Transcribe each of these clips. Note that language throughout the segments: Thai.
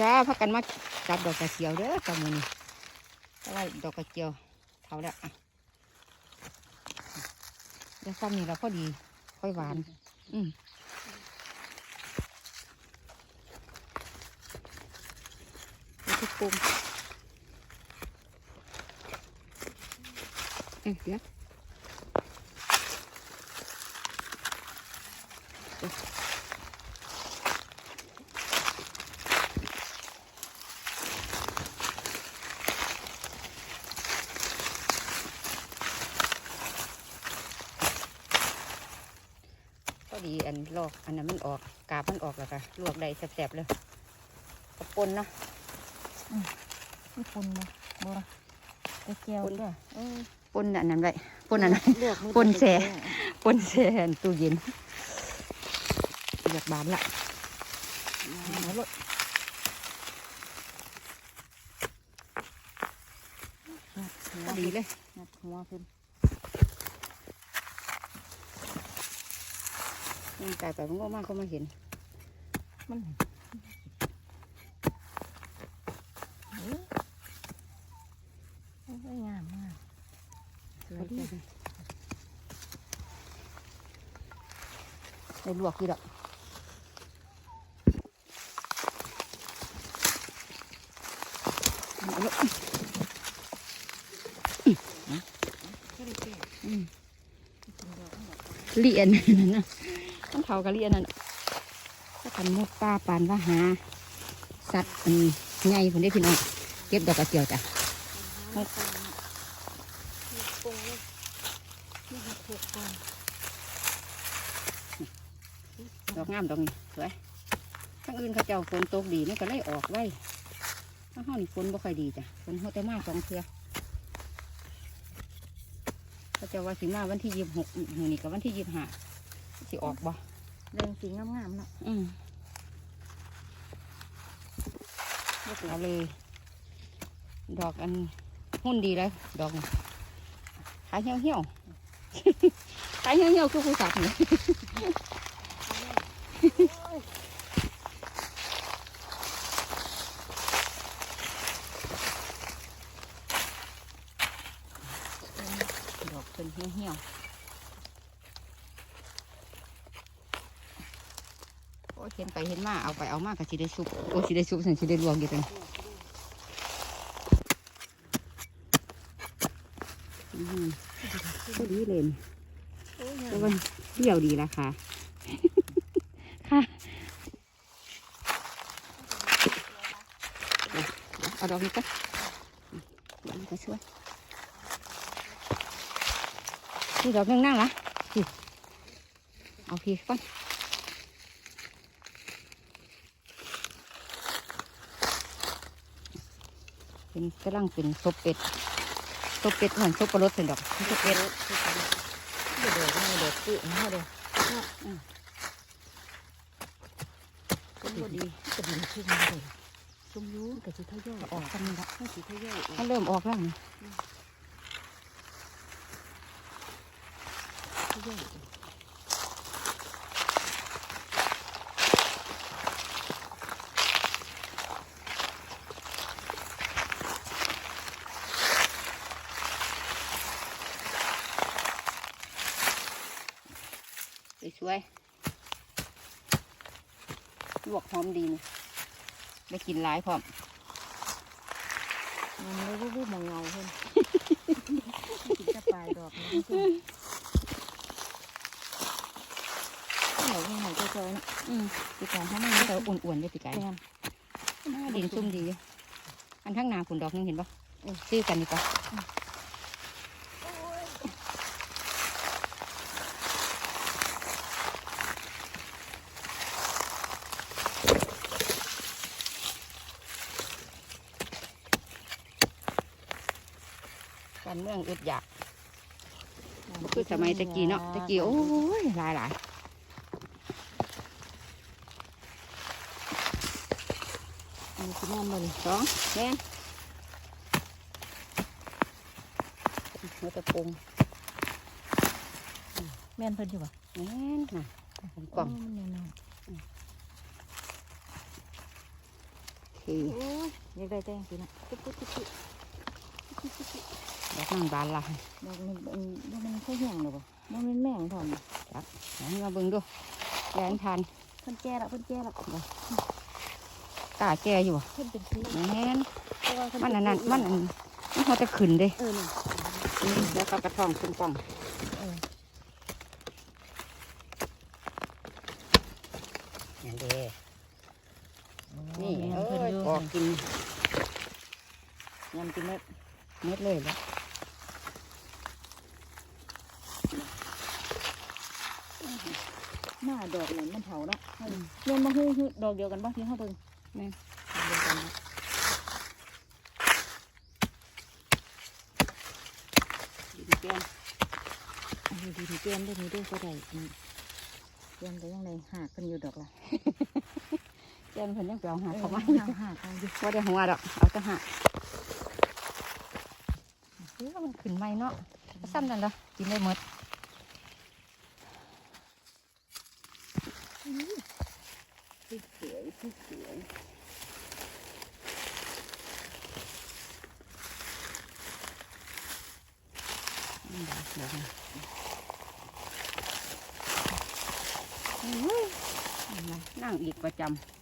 จ้าพักกันมาจับดอกกระเจียวเด้อกับมือนี่แต่ว่าดอกกระเจียวเท่าแล้วอะเดี๋ยวซ้ำนี่เราพอดี ค่อยหวาน อืมทุกปุ่มเอ้ยเดี๋ยวพ อดีอันลอกอันนั้นมันออกกาบมันออกแล้วก็ลวกได้แซ่บๆเลยกระปนเนาะไม่ปนบ่บ่กระเจียวปนด้วยเออปนอันนั้นไว้ปนอันนั้นเลือกมือปนแสปนแช่ตู้เย็นอยากบานละเอาลูกพอดีเลยงัดหัวขึ้น ยังไก่ไปมันก็มากก็มาเห็น มันเอ้ยโอ้ยงามมากสวยจังไปลวกกี่ดอกเอาลูกอืมเลียนนั่นนะ ต้องเผากับเลียนนั่นถ้ากันมุดป้าปานว่าหา สัตว์อันใหญ่คนได้พี่น้องเก็บดอกกระเจียวจ้ะดอกงามดอกนี้สวยทั้งอื่นเขาเจ้าฝนตกดีนี่ก็เลยออกไว้ทั้งห้องนี่ฝนบ่ค่อยดีจ้ะฝนเขาแต่มาสองเทือเขาเจ้าว่าสิมาวันที่ยี่สิบหกมือนี่กับวันที่ยี่สิบห้า สิออกบ่เรื่องสีงามๆเนาะอืมเอาเลย ดอกอันหุ่นดีเลยดอกนี่ขายเหี่ยวเหี่ยวๆขายเหี่ยวเหี่ยวๆคือผู้สับเนี่ย ดอกเป็นเหี่ยวเหี่ยวโอ้ยเห็นไป เห็นมาเอาไปเอามากก็สิได้ซุปโอ้สิได้ซุปสันสิได้ลวกอยู่กันอืมก็ดีเลยนี่โอ้ยแต่ว่าเที่ยวดีราคาค่ะเอาดอกนี้ก็ดอกนี้ก็ช่วยนี่ดอกนึงนั่งละพี่เอาพี่ก่อน เป็นกำลังเป็นซบเป็ดซบเป็ดเหมือนซบปลาลดเป็นดอกซบเป็ดเดี๋ยวเดี๋ยวเดี๋ยวตื้อมาเดี๋ยวก็ดีดีกระดิ่งขึ้นเลยชมยูกับจิทยอยออกกันละให้จิทยอยออกมันเริ่มออกแล้วนี่ทยอ สวยๆลวกหอมดีนี่ได้กินหลายพร้อมมันเลยวูบวูบมองเงาเพิ่นกินจะปลายดอกนี่เพิ่นเหนียวยังไงก็เจอนะอืมปีกายเขาไม่ได้แต่ว่าอ้วนๆเลยปีกายแม่นดินซุ่มดีอยู่อันทั้างหนาผุนดอกนึงเห็นปะซื้อกันดีปะ การเมืองอึดอยากบ่คือสมัยตะกี้เนาะตะกี้โอ้ยหลายหลายอันนี้คือแม่นเลยๆสองแม่นหัวตะปงแม่นเพิ่นอยู่ปะแม่นน่ะผมกล่องโมันแน่นอนโอเคคือโอ้ยอยากได้แต่งสินะปุ๊บปุ๊บปุ๊บปุ๊บ ดอกนั่งบานละดอกนี้มันมันมันค่อยแห้งหรอปะมันเป็นแม่งทอมให้มาเบิ่งดูแกนทานเพิ่นแก่ละเพิ่นแก่ละตาแก่อยู่บ่เพิ่นเป็นสีแม่นเพราะว่าเพิ่มันอันนั้นเป็มันอันมันเขาจะขึ้นเด้เออนี่อืมแล้วก็กระท่องขึ้นกล้องเออนั่นเด้นี่นี่เอ้เพิ่นยดูออกกินยำกินเม็ดเม็ดเลยแล้ว หน้า ดอกเหมือนมันเถาเนาะเรียนมาฮือๆดอกเดียวกันบ่ที่เฮาเบิ่งแม่นเดียวกันนะดินแกนอันนี้ดีๆเตรียมได้นี่ด้วยก็ได้อืมเตรียมได้ยังไงหากเพิ่นอยู่ดอกละแกนเพิ่นยังไปเอาหาเออเขามาหากหากเอาอยู่ว่าได้หัวดอกเอาจะหาเฮ้ยมันขึ้นไหมเนาะซ้ำนั่นละกินได้หมด วยสวยอืมเดี๋ยวนะอุ้ยอะไรนั่งอีกประจำ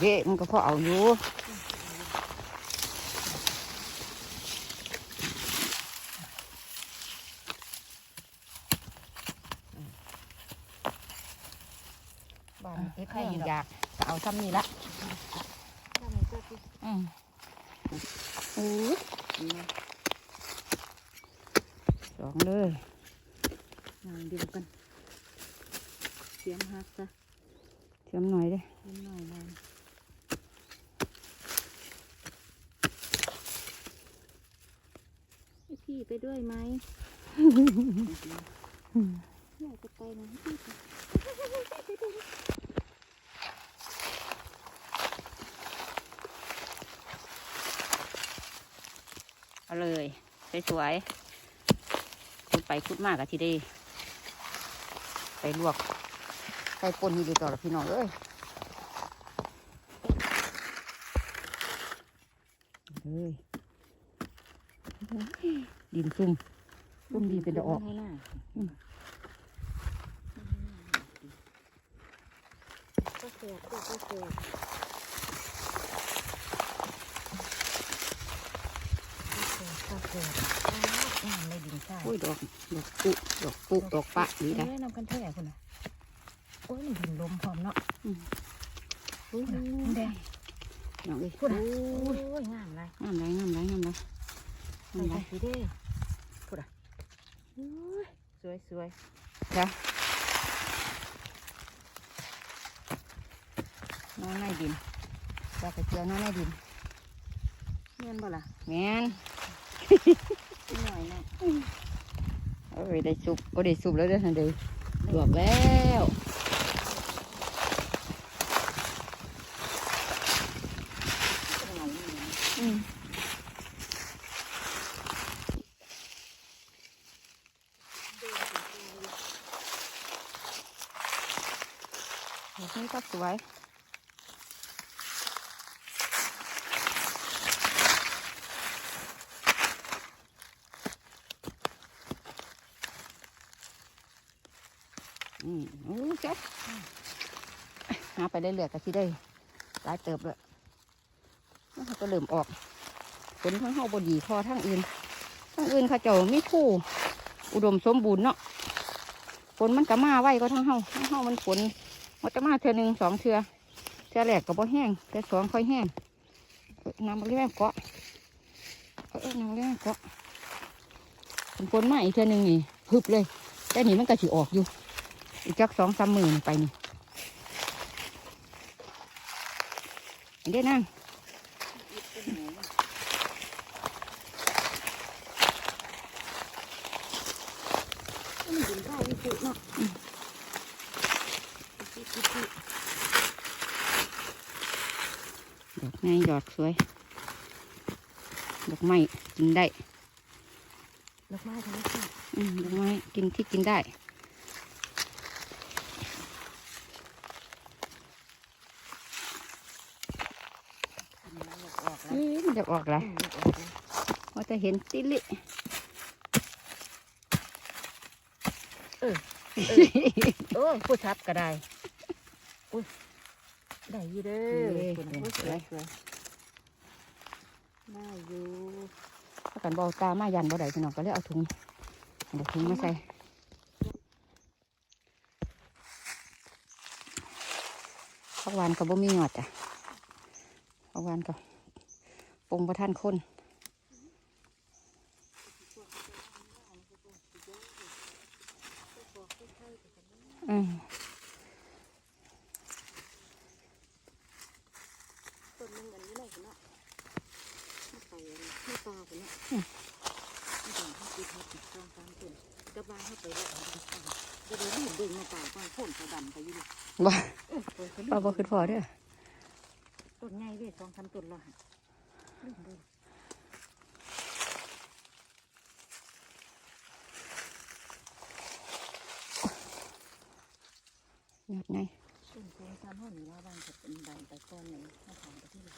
เด็กกำนึงละเด็มันก็พอเอาอยู่บ้านเอ็ดให้อยากก็เอาซ้ำนี่ละถ้ามันก็สิอืมโอ้ยอืมสองเลยนางเดียวกันเสียมหักซะเทียมหน่อยเด้นิดหน่อยนางให้ พี่ไปด้วยไหมอยากจะไปนะพี่เอาเลยสวยๆคุดไปคุดมากอะทีเดีไปลวกไปปนนี่ดีต่อละพี่น้องเอ้ยเอ้ย ดินซุ่มซุ่มดีเป็นดอกออกให้หน้าอืมก็เสียบก็เสียบก็เสียบงานในดินทรายโอ้ยดอกดอกปุดอกปุดอกปะดีนะเอ้ยนำกันแท้คุณน่ะโอ้ยมันดินลมพร้อมเนาะอืมอุ้ยแดงน้องเอ้ยพูดอะโอ้ยงามเลยงามไรงามไรงามไรใส่งามไรไปสิเด้พูดอะโอ้ยสวยสวยจ้ะนอนในดินจะไปเจียวนอนในดินเนียนบ่ล่ะแม่นนิดหน่อยนะเอ้ยได้สุบโอ้ได้สุบแล้วเด้อทันเดีลวกแล้ว ก็สวย อืมโอเจ๊หาไปเรื่อยๆก็สิได้หลายเติบเลยแล้วเขาก็เริ่มออกผลทั้งเฮาบดีพอทั้งอื่นทั้งอื่นเขาเจ้ามีคู่ อุดมสมบูรณ์เนาะฝนมันก็มาไวก็ทั้งเฮาทั้งเฮามันฝน มันจะมาเทือหนึ่งสองเทือเทือแรกก็บ่แห้งเทือสองค่อยแห้งน้ำมันเรียกเกาะเอ้ยน้ำมันเรียกเกาะฝนฝนมาอีกเทือหนึ่งนี่ฮึบเลยแต่นี่มันก็สิออกอยู่ อีกจักสองสามหมื่นไปนี่อันเด้นั่งมันดินทรายนี่คือเนาะ ดอก ไม้ดอกสวย ดอกไม้กินได้ ดอกไม้ธรรมชาติอืมดอกไม้กินที่กินได้อันนี้มันออกแล้วเอ้ยมันจะออกไรอืมออกแล้วว่าจะเห็นติลิเออ เออผู้ชับก็ได้อุ้ย ได้อยี่เด้อคุณนะอุ้ยสวยสวยได้อยู่ถ้ากันบอตามายันบ่ได้พี่น้องก็เลยเอาถุงเอาถุงมาใส่พักหวานกับบ่มีหยอดจ้ะพักหวานกับปรุงประท่านคนอืม ต้นนึงอันนี้ไหนกันเนาะไม่ไป ไปลากันเนาะไม่ต้องให้ติดให้ติดจองตามต้นกระบาเข้าไปแล้วจะได้ไม่เห็นเด้งมาป่าก่อนพ่นเขาดำไปอยู่ดิบ่เออเปิดขึ้นป้าบ่ขึ้นพอเด้อต้นใหญ่เด้ยสองสามต้นละหั่นลืมเด้อหยอดไงต้นสองสามห้องนี่ว่าบางจะเป็นใบแต่ก้อนหนึ่งถ้าทำไปที่ไหน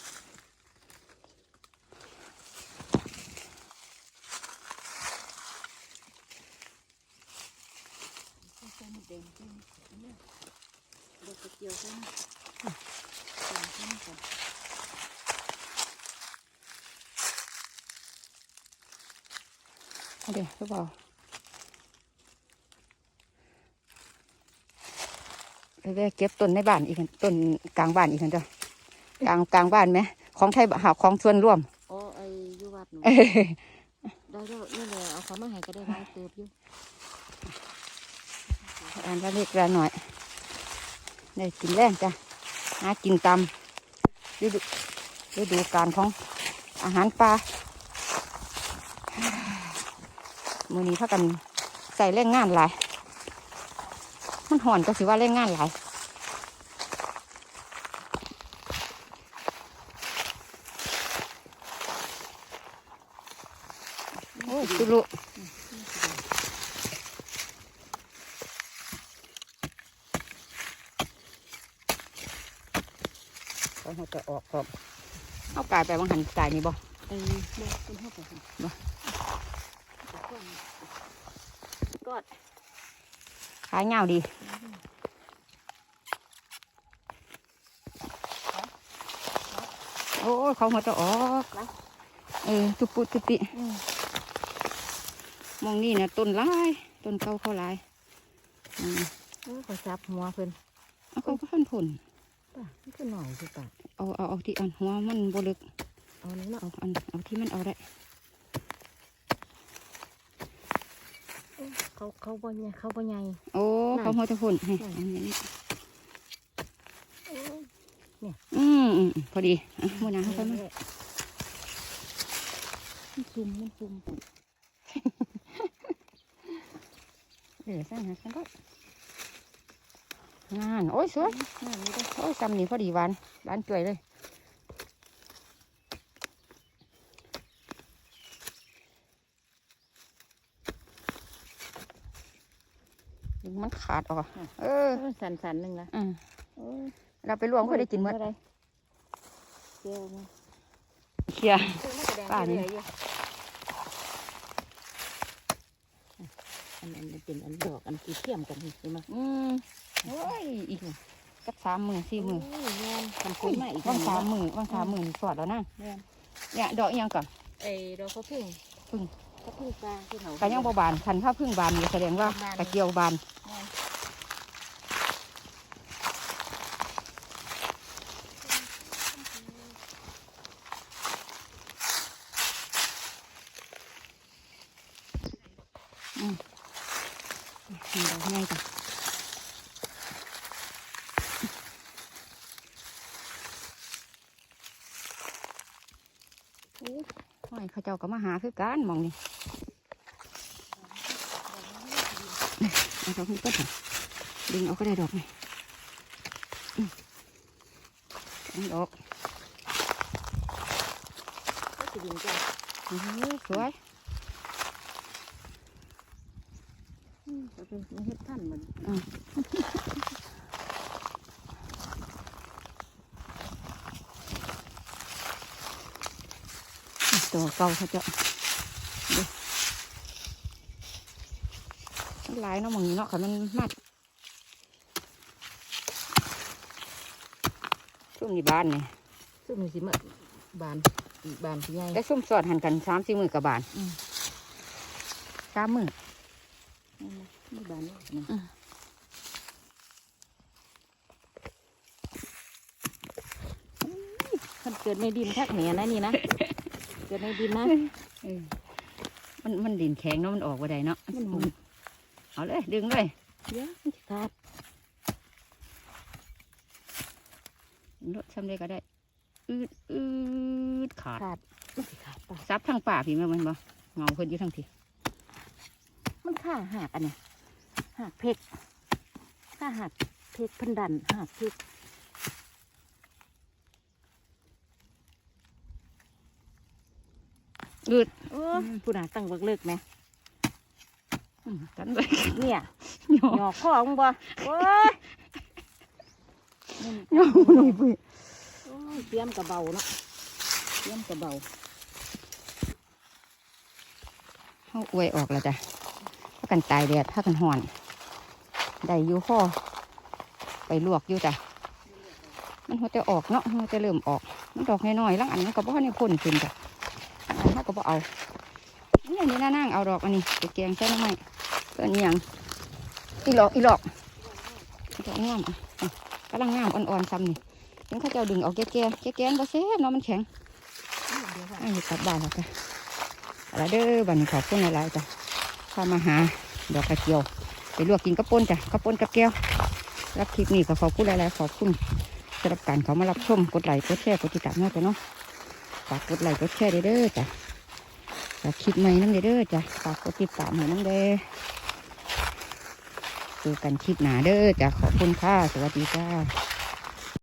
ใส่หมดแด งใส่เนี่ยเดี๋ยวจะเกี่ยวใส่นะเกี่ยวใส่นี่ก่อนเอาเดี๋ยวพี่บอไปแวะเก็บต้นในบ้านอีกอันต้นกลางบ้านอีกอันจ้ะกลางกลางบ้านไหมของไทยหาของส่วนร่วมโอ้ไอ้อยุวัดหนูเอ้ยได้แล้วนี่แหละเอาเขามาให้ก็ได้ร้ายเติบอยู่ อันละเล็กละหน่อยได้กินแรงจ้ะหากินตามฤดูฤดูการของอาหารปลามือนี้ถ้ากันใส่แรงงานหลาย มันห่อนก็สิว่าแรงงานหลายโอ้ยตุลุ เขาให้ไปออกก่อนเอากายไปบางหันกายนี่บ่ไอ้บ่คุณเข้าไปค่ะบ่กอดขายเงาวดีโอ้ยเขามาจะออกเออตุปุตุปิอืมมองนี่นะต้นหลายต้นเก่าเขาหลายอืมเออขอจับหัวเพิ่นเอาเขาก็พันผลป่ะนี่คือหน่อยสิป่ะ เอาเอาเอาที่อันหัวมันบลึกเอานี้เนาะเอาอันเอาที่มันเอาได้เขาเขาบ่ใหญ่เขาบ่ใหญ่โอ้นั่นเขาหัวจะผลให้นั่นอันนี้โอ้ยอืมอืมพอดีอะมื่อนั้นเขาไปมามันซุ่มมันซุ่มเออใส่หากันก็ งานโอ้ยสวยนั่นนี่เด้อโอ้ยซ้ำนี่พอดีหวานหวานจ่วยเลยมันขาดออกอะเออเออสันสันๆหนึ่งละอืมโอ้ยเราไปรวมก็ได้กินหมดบ่ได้เจียวมาเคลียร์ป้าป้านี่นี่อันอันเป็นอันดอกอันกี่เทียมกันนี่เห็นไหมอืมโอ้ยอีกสักสามหมื่นสี่หมื่นโอ้ยแม่นทำคุ้มมาอีกว่างสามหมื่นว่างสามหมื่นสอดแล้วนะแม่นเนี่ยดอกอิหยังก่อนไอ้ดอกข้าวพึ่งพึ่งข้าวพึ่งปลาที่เขากะยังบ่บานคันถ้าพึ่งบานนี่แสดงว่าบานตะเกียวบานแม่นนี่ดอกง่ายจ้ะโอ้ย ห้อยเขาเจ้าก็มาหาคือกันหมองนี่เอาดอกนี้ก็ได้ดึงเอาก็ได้ดอกนี่อืมสองดอกดินจ้ะโอ้โหสวยอืมก็เป็นเฮ็ดท่านมัน ตัวเก่าเขาเจะดูมันหลายเนาะหมองนี้เนาะค่ะมันมัดช่วงนี้บ้านนี่ซึ่งมันสิมาบานอีกบานที่ใหญ่ได้ซุ่มสอดหันกันสามสี่มือกับบานอืมสามมือนี่บานนี่นะอืมมันเกิดในดินทักเหนียนะนี่นะ เกิดในดินนะเออมันมันดินแข็งเนาะมันออกไปได้เนาะมันหมุนเอาเลยดึงเลยเดี๋ยวมันสิขาดรถทำได้ก็ได้ อืดอืดขาดขาดมันสิขาดตาซับทางป่าพี่แม่มันบ่เงาเพิ่นอยู่ทางที่มันฆ่าหักอันเนี้ยหักเพกฆ่าหักเพกพันดันหักเพก อืดโอ้ผู้น่าตั้งบักเลิกไหมอืมกันเลยเนี่ยโยหยอกข้อมึงบ่โอ้ยโยหน่อยปุ้ยโอ้ยเตรียมกระเบาเนาะเตรียมกระเบาเขาอวยออกแล้วจ้ะพากันตายแดดพากันห่อนได้อยู่ข้อไปลวกอยู่จ้ะมันหัวจะออกเนาะหัวจะเริ่มออก มันดอกน้อยๆแล้วอันนั้นก็บ่ให้พ่นขึ้นจ้ะ อันนั้นก็บ่เอานี่อันนี้น่านั่งเอาดอกอันนี้ไปแกงใส่น้ำไม้เกินอหย่างอีหลอกอีหลอกอีหลอกงามอะกำลังงามอ่อนๆซ้ำนี่เห็นเขาเจ้าดึงออกแก่แก่ๆมันบ่เซ่บเนาะมันแข็งเดี๋ยวค่ะอันนี้กลับบ้านแล้วจ้ะอะไรเด้อบันขอบคุณหลายๆจ้ะพามาหาดอกกระเจียว ไปลวกกินกระป่นจ้ะกระป่นกับแก้วรับคลิปนี้ก็ขอบคุณหลายๆขอบคุณสำหรับการเขามารับชมกดไลค์กดแชร์กดติดตามเนาะจ้ะเนาะ ฝากกดไลค์กดแชร์เด้อจ้ะฝากคลิปใหม่น้ำเด้อจ้ะฝากกดติดตามให้น้ำเด้อเจอกันคลิปหนาเด้อจ้ะขอบคุณค่ะ สวัสดีจ้า